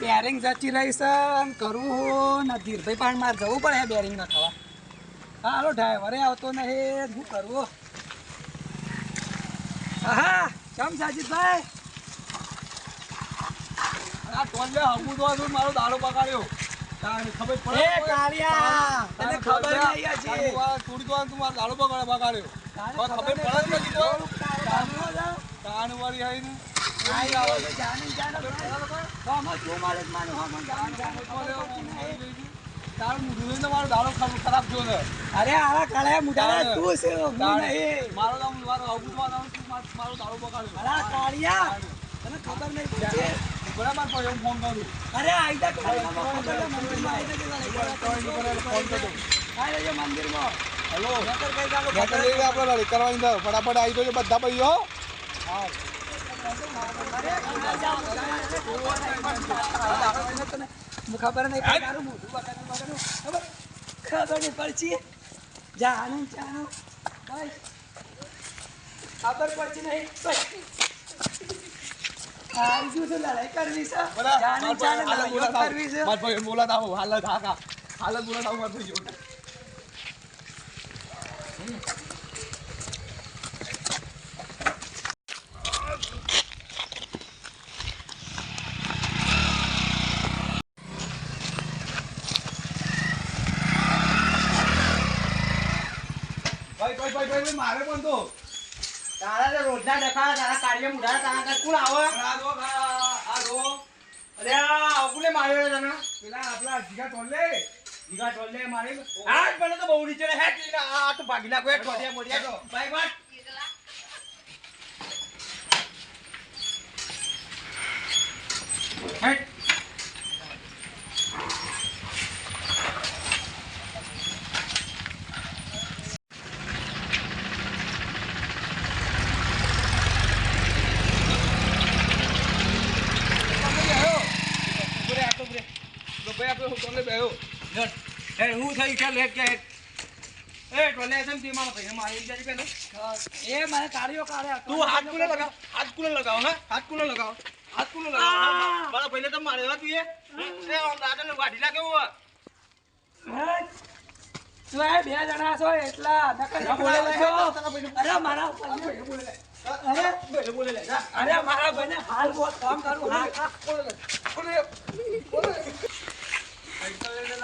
Bearing જતી રહી છે કરવું હો ને ધીરભાઈ પણ મારે જવું પડે બેરિંગ ન થવા હાલો ડ્રાઈવરે આવતો નહીં શું કરવું? હા કેમ સાજીદભાઈ આ ટોલે હમું તો હતું, મારો દાડો તારે ખબર પડે કાળિયા તને ખબર નહીં તો મારો દાડો બગાડે બગાડ્યો. ખબર પડે આવીને ઉડી આવે. તારું અરે આવા કાળિયા મુઢાલા તું છે હું નહીં મારો નામ મારો તું મારો મારો દાડો બગાડ્યો અલા કાળિયા તને ખબર નહીં પડતી બરાબર પણ હું ફોન કરું અરે આઈ કાળિયામાં ખબર ફોન કરજો આઈ મંદિરમાં હેલો નકર કઈ તો ફટાફટ આવી જજો બધા ભાઈઓ. ખબર નહીં. ખબર? નહીં પડતી. જાનું જાનું. ખબર પડશે નહીં. લડાઈ કરવી છે. કરવી મારા ભાઈ હાલત હાકા હાલત બોલાતા આવો. મારા ભાઈ ભાઈ ભાઈ ભાઈ મારે પણ તો. તારા તો રોજના ડખા તારા કાર્ય મુઢા તારા ઘર કોણ આવે? આ જો આ આ જો. અરે આ અકુલે માર્યો છે તને? પેલા આપલા જીગા ટોલે જીગા ટોલે મારી. આજ મને તો બહુ નીચે લઈને આ આ તો ભાગી નાખો બાઈક વાત હેટ પૂરે આપો પૂરે તો ભાઈ બેહો હેટ હું થઈ ચાલ હેટ કે એ ટોલે છે ને તે મારા મારી જાય પેલો. એ મને કાર્યો કાઢે. તું હાથ કુલે લગાવ. હાથ કુલે લગાવ હા? હાથ કુલે લગાવ. હાથ કુલે લગાવ. મારા ભાઈને તો મારે તું એ. એ આમ વાઢી નાખે હું તું એ બે જણા છો એટલા નકર બોલે છો. અરે મારા ભાઈને બોલે. લે. અરે બોલે લે. અરે મારા ભાઈને હાલ બહુ કામ કરું હા હા. બોલે બોલે બોલે પૈસા લઈને લાવવું પડે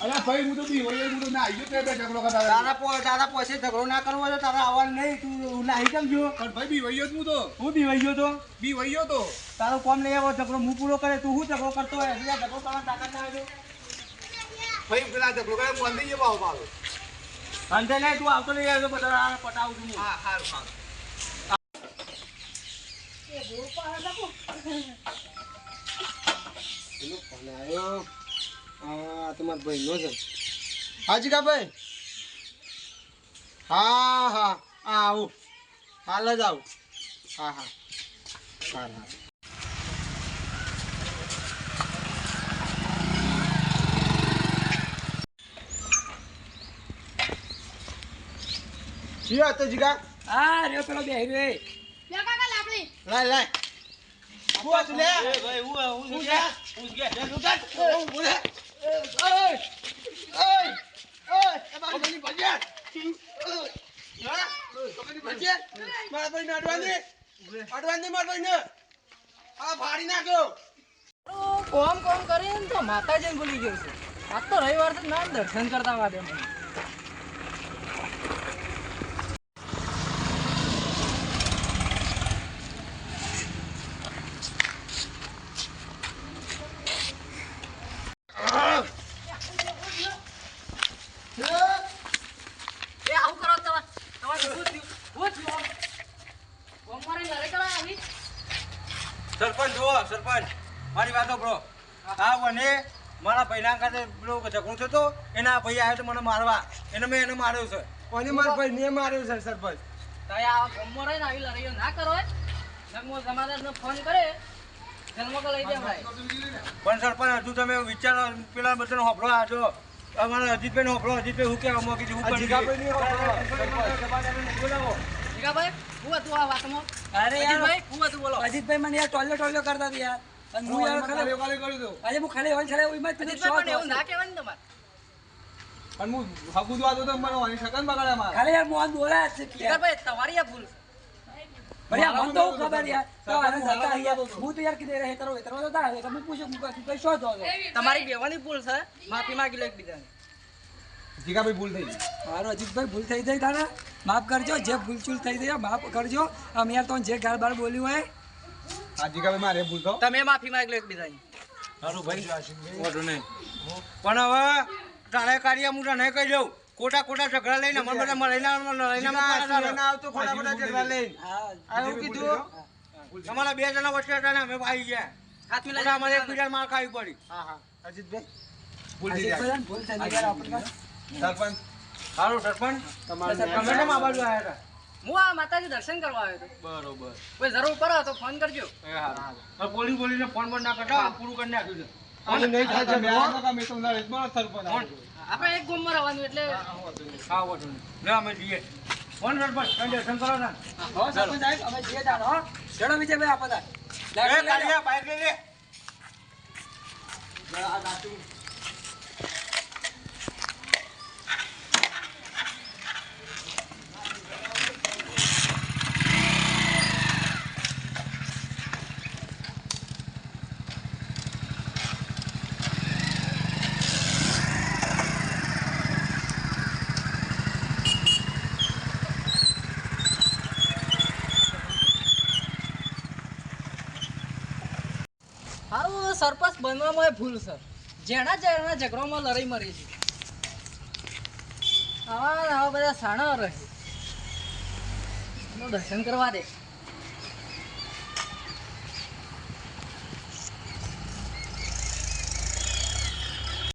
અરે ભાઈ હું તો બી હોય હું તો ના આવી ગયો તે ઝઘડો કરતા તારા પો તારા પાસે ઝઘડો ના કરવો તો તારા આવવાનું નહીં તું નાહી કેમ જો પણ ભાઈ બી વયો જ હું તો. હું બી વહી તો? બી વયો તો. તારો કોમ લઈ આવો ઝઘડો હું પૂરો કરે તું હું ઝઘડો કરતો હોય? એટલે ઝઘડો કરવાની તાકાત ના હોય ભાઈ પેલા ઝઘડો કરે મને જવા આવો ભાવ અંતે નહીં તું આવતો નહીં આવ્યો બધા આ પટાવું છું હું. હા હારું હારું તમારા ભાઈનો છે હા જીગાભાઈ. હા હા હા આવું. હાલ જ આવું. હા હા. હા હા જી હતો જીગા. હા રે પેલો બેહી રે લ્યો કાકા લાય હું હતું લે. ભાઈ હું હું હું હું કોમ કોમ કરીને તો માતાજીને ભૂલી ગયો છે. આજ તો રવિવાર તો ના દર્શન કરતા વાત મને. એ આવું કરો તમે. તમારે શું થયું? શું થયું કોમ મારે લડે કરવા આવી? સરપંચ જુઓ સરપંચ મારી વાતો સાંભળો. આ મને મારા ભાઈના ખાતે પેલો ઝઘડો થતો એના ભાઈ આવ્યો તો મને મારવા. એને મેં એને માર્યો છે. કોને મારા ભાઈ ને માર્યો છે સરપંચ. તો આ ગમો રહીને આવી લડાઈઓ ના કરો નગમો જમાદારને ફોન કરે. જન્મ લઈ દે ભાઈ. પણ સરપંચ હજુ તમે વિચારો પેલા બધાને હોભળો આજો અમારા અજીતભાઈ હોભળો અજીતભાઈ હું કેવા માંગી છું હું કરી બોલાવો. જીગાભાઈ હું હતું આ વાતમાં? અરે અજીતભાઈ હું હતું બોલો. અજીતભાઈ મને યાર ટોલ્યો ટોલ્યો કરતા હતા યાર. અને હું યાર ખાલી કરી દઉં. આજે હું ખાલી હોય ખાલી એમાં જ કીધું પણ એવું ના કહેવાય ને તમારે. અને હું હગું દવા તો મને વાની શકન બગાડે ખાલી યાર મોહન બોલાય છે ભાઈ તમારી આ ભૂલ આ મને તો ખબર યાર. હું તો યાર કીધું રહે તરો તરો તો તારે તો હું પૂછ્યું હું કહું, કઈ શું છો? તમારી બેવાની ભૂલ છે. માફી માંગી લો એકબીજાને. જીગાભાઈ ભૂલ થઈ ગઈ. મારો અજીતભાઈ ભૂલ થઈ જાય તારા. માફ કરજો જે ભૂલચૂલ થઈ જાય માફ કરજો. અમે યાર તો જે ગાળ બાર બોલ્યું હોય. હા જીગાભાઈ મારે ભૂલ તો. તમે માફી માંગી લો એકબીજાની. વાંધો નહીં. પણ હવે તારે કાર્ય હું તને કહી દઉં. ખોટા કોટા ઝઘડા લઈને મને બધા લઈને આવતો ખોટા ખોટા ઝઘડા લઈને. હા એવું કીધું? તમારા બે જણા વચ્ચે હતા ને અમે ભાઈ ગયા. હાથ લઈને અમારે એક બીજા માર ખાવી પડી. હા હા. અજીતભાઈ? ભૂલ થઈ આપણે સરપંચ. સારું સરપંચ. તમે કેમ આ બાજુ આવ્યા હતા. હું આ માતાજી દર્શન કરવા આવ્યો હતો. બરોબર. કોઈ જરૂર પડે તો ફોન કરજો. એ હારું. બોલી બોલીને ફોન બંધ ના કરતા પૂરું કરી નાખ્યું છે. આવો મેં તમને સરપંચ. આપણે એક ગુમમાં રહેવાનું એટલે હા વાંધો નહીં. લે અમે જઈએ. ફોન પર બસ. દર્શન કરો ને હો સરપંચ સાહેબ અમે જઈએ તાણ હો ચલો વિજયભાઈ આપો આપતા લે. લાકડી બહાર લે લે, આ લઈ લે. હારું એ ભૂલ છે. જેના જેના ઝઘડોમાં લડાઈ મરી છે. આવા આવા બધા સાણા રહે. દર્શન કરવા દે.